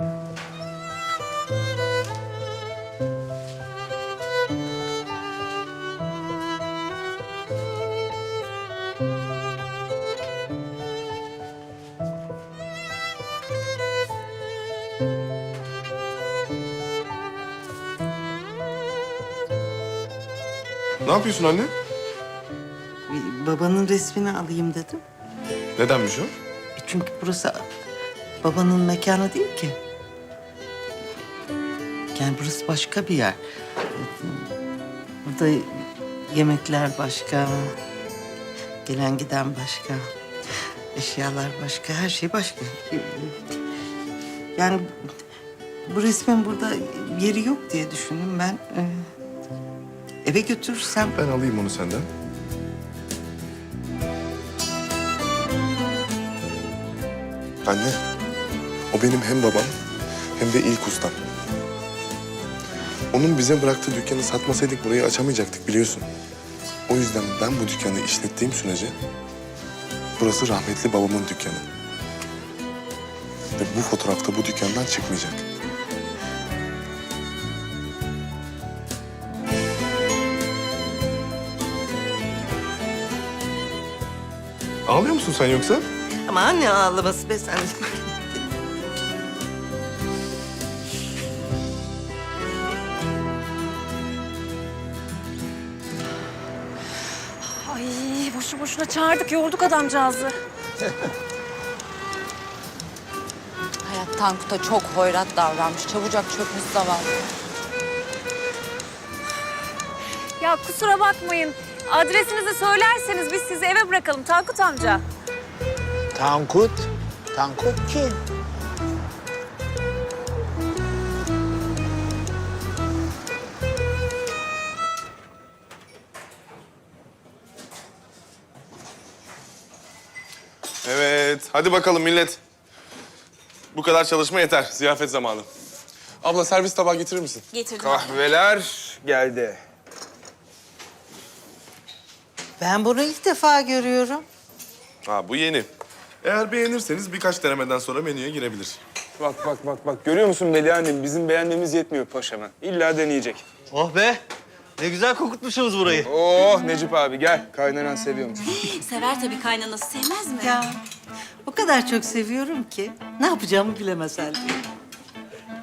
Ne yapıyorsun anne? Bir babanın resmini alayım dedim. Nedenmiş o? E Çünkü burası babanın mekanı değil ki. Yani burası başka bir yer. Burada yemekler başka, gelen giden başka, eşyalar başka, her şey başka. Yani bu resmin burada yeri yok diye düşündüm ben. Eve götürürsem Ben alayım onu senden. Anne, o benim hem babam hem de ilk ustam. Onun bize bıraktığı dükkanı satmasaydık burayı açamayacaktık biliyorsun. O yüzden ben bu dükkanı işlettiğim sürece burası rahmetli babamın dükkanı. Ve bu fotoğrafta bu dükkandan çıkmayacak. Ağlıyor musun sen yoksa? Ama anne ağlaması be sen. boşu boşuna çağırdık, yorduk adamcağızı. Hayat Tankut'a çok hoyrat davranmış. Çabucak çökmüş zavallı. Ya kusura bakmayın. Adresinizi söylerseniz biz sizi eve bırakalım Tankut amca. Tankut. Tankut kim? Evet, hadi bakalım millet. Bu kadar çalışma yeter. Ziyafet zamanı. Abla servis tabağı getirir misin? Getirdim. Kahveler geldi. Ben bunu ilk defa görüyorum. Ha, bu yeni. Eğer beğenirseniz birkaç denemeden sonra menüye girebilir. Bak bak bak bak görüyor musun Melih annem? Bizim beğenmemiz yetmiyor paşama. İlla deneyecek. Oh be! Ne güzel kokutmuşsunuz burayı. Oh Necip abi gel. Kaynanan seviyormuş. Sever tabii kaynanası, sevmez mi? Ya o kadar çok seviyorum ki ne yapacağımı bilemez halde.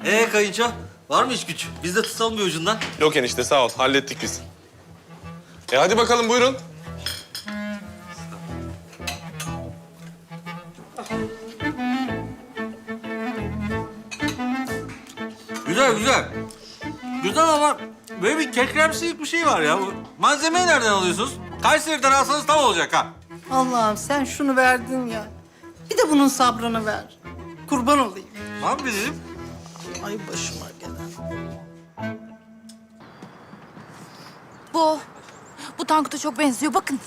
Ee kayınço, var mı iş güç? Biz de tutalım bir ucundan. Yok enişte sağ ol. Hallettik biz. E hadi bakalım buyurun. Güzel güzel. Güzel ama böyle bir kekremsi bir şey var ya. Bu Malzemeyi nereden alıyorsunuz? Kayseri'den alsanız tam olacak ha. Allah'ım sen şunu verdin ya. Bir de bunun sabrını ver. Kurban olayım. Ne yapayım? Ay başıma gelen. Bu. Bu Tankut'a çok benziyor. Bakın.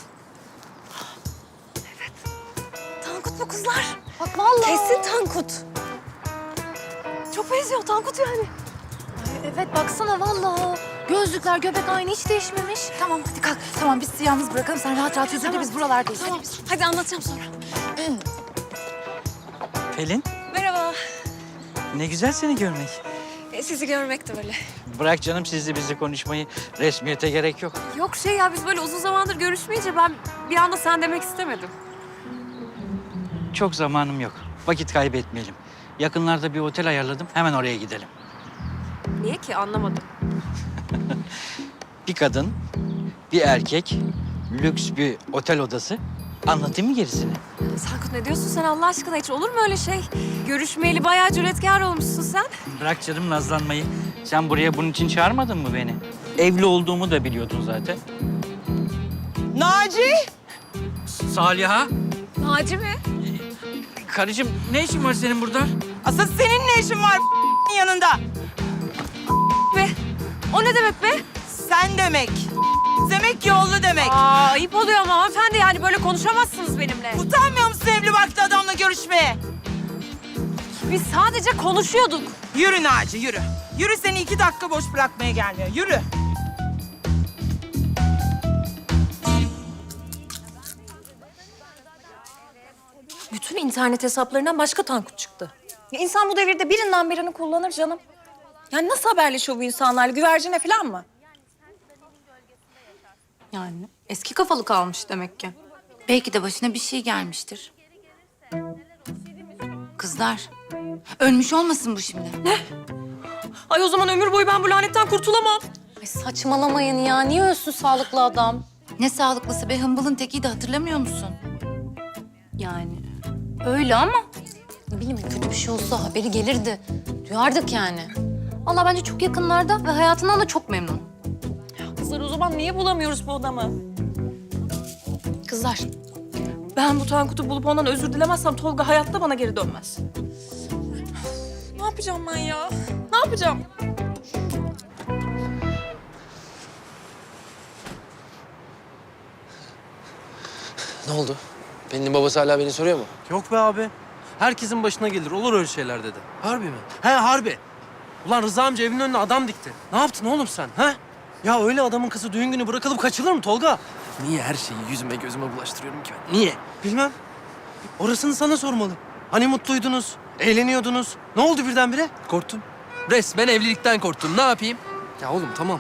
Tankut bu kızlar. Bak vallahi. Kesin Tankut. Çok benziyor Tankut yani. Evet baksana vallahi. Gözlükler, göbek aynı hiç değişmemiş. Tamam hadi kalk. Tamam biz sizi yalnız bırakalım. Sen rahat rahat yüzünde biz buralardayız. Tamam. Hadi anlatacağım sonra. Pelin, Merhaba. ne güzel seni görmek. E, sizi görmek de böyle. Bırak canım sizle bizi konuşmayı. Resmiyete gerek yok. Yok şey ya biz böyle uzun zamandır görüşmeyince ben bir anda sen demek istemedim. Çok zamanım yok. Vakit kaybetmeyelim. Yakınlarda bir otel ayarladım. Hemen oraya gidelim. Niye ki anlamadım. Bir kadın, bir erkek, lüks bir otel odası. Anlatayım mı gerisini? Tankut ne diyorsun sen Allah aşkına hiç olur mu öyle şey? Görüşmeyeli bayağı cüretkar olmuşsun sen. Bırak canım nazlanmayı. Sen buraya bunun için çağırmadın mı beni? Evli olduğumu da biliyordun zaten. Naci! Saliha, Naci mi? karıcığım ne işin var senin burada? Asıl senin ne işin var yanında? Be. O ne demek be? Sen demek. Demek yollu demek. Aa ayıp oluyor ama hanımefendi yani böyle konuşamazsınız benimle. Utanmıyor musun evli barklı adamla görüşmeye? Biz sadece konuşuyorduk. Yürü Naci yürü. Yürü seni iki dakika boş bırakmaya gelmiyor. Yürü. Bütün internet hesaplarından başka Tankut çıktı. Ya insan bu devirde birinden birini kullanır canım. Yani nasıl haberleşiyor bu insanlarla? Güvercine falan mı? Yani eski kafalı kalmış demek ki. Belki de başına bir şey gelmiştir. Kızlar, ölmüş olmasın bu şimdi? Ay o zaman ömür boyu ben bu lanetten kurtulamam. Ay saçmalamayın ya. Niye ölsün sağlıklı adam? Ne sağlıklısı be hımbılın tekiydi hatırlamıyor musun? Yani öyle ama ne bileyim kötü bir şey olsa haberi gelirdi. Duyardık yani. Allah bence çok yakınlarda ve hayatından da çok memnun. Zaman niye bulamıyoruz bu adamı? Kızlar, Ben bu Tankut'u bulup ondan özür dilemezsem Tolga hayatta bana geri dönmez. Ne yapacağım ben ya? Ne yapacağım? Ne oldu? Pelin'in babası hala beni soruyor mu? Yok be abi. Herkesin başına gelir. Olur öyle şeyler dedi. Harbi mi? He harbi. Ulan Rıza amca evinin önüne adam dikti. Ne yaptın oğlum sen? Ha? Ya öyle adamın kızı düğün günü bırakılıp kaçılır mı Tolga? Niye her şeyi yüzüme gözüme bulaştırıyorum ki ben? Niye? Bilmem. Orasını sana sormalı. Hani mutluydunuz, eğleniyordunuz. Ne oldu birdenbire? Korktum. Resmen evlilikten korktum. Ne yapayım? Ya oğlum tamam.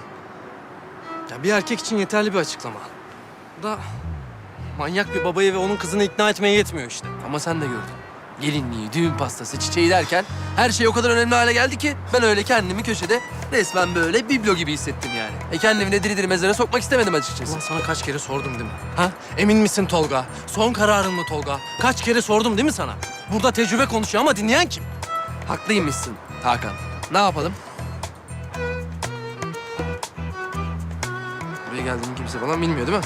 Ya bir erkek için yeterli bir açıklama. Bu da manyak bir babayı ve onun kızını ikna etmeye yetmiyor işte. Ama sen de gördün. Gelinliği, düğün pastası, çiçeği derken her şey o kadar önemli hale geldi ki ben öyle kendimi köşede resmen böyle biblo gibi hissettim yani. E kendimi de diri diri mezara sokmak istemedim açıkçası. Ulan sana kaç kere sordum değil mi? Ha? Emin misin Tolga? Son kararın mı Tolga? Kaç kere sordum değil mi sana? Burada tecrübe konuşuyor ama dinleyen kim? Haklıymışsın Hakan. Ne yapalım? Buraya geldiğimi kimse falan bilmiyor değil mi?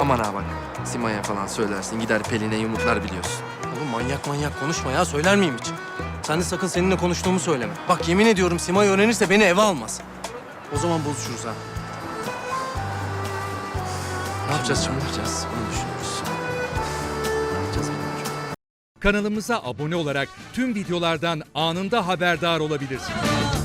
Aman ha bak. Sima'ya falan söylersin. Gider Pelin'e yumurtlar biliyorsun. Oğlum manyak manyak konuşma ya. Söyler miyim hiç? Sen de sakın seninle konuştuğumu söyleme. Bak yemin ediyorum Simay öğrenirse beni eve almaz. O zaman bozuşuruz ha. Ne yapacağız şimdi? Ne yapacağız? Onu düşünüyoruz. Ne yapacağız? Kanalımıza abone olarak tüm videolardan anında haberdar olabilirsiniz.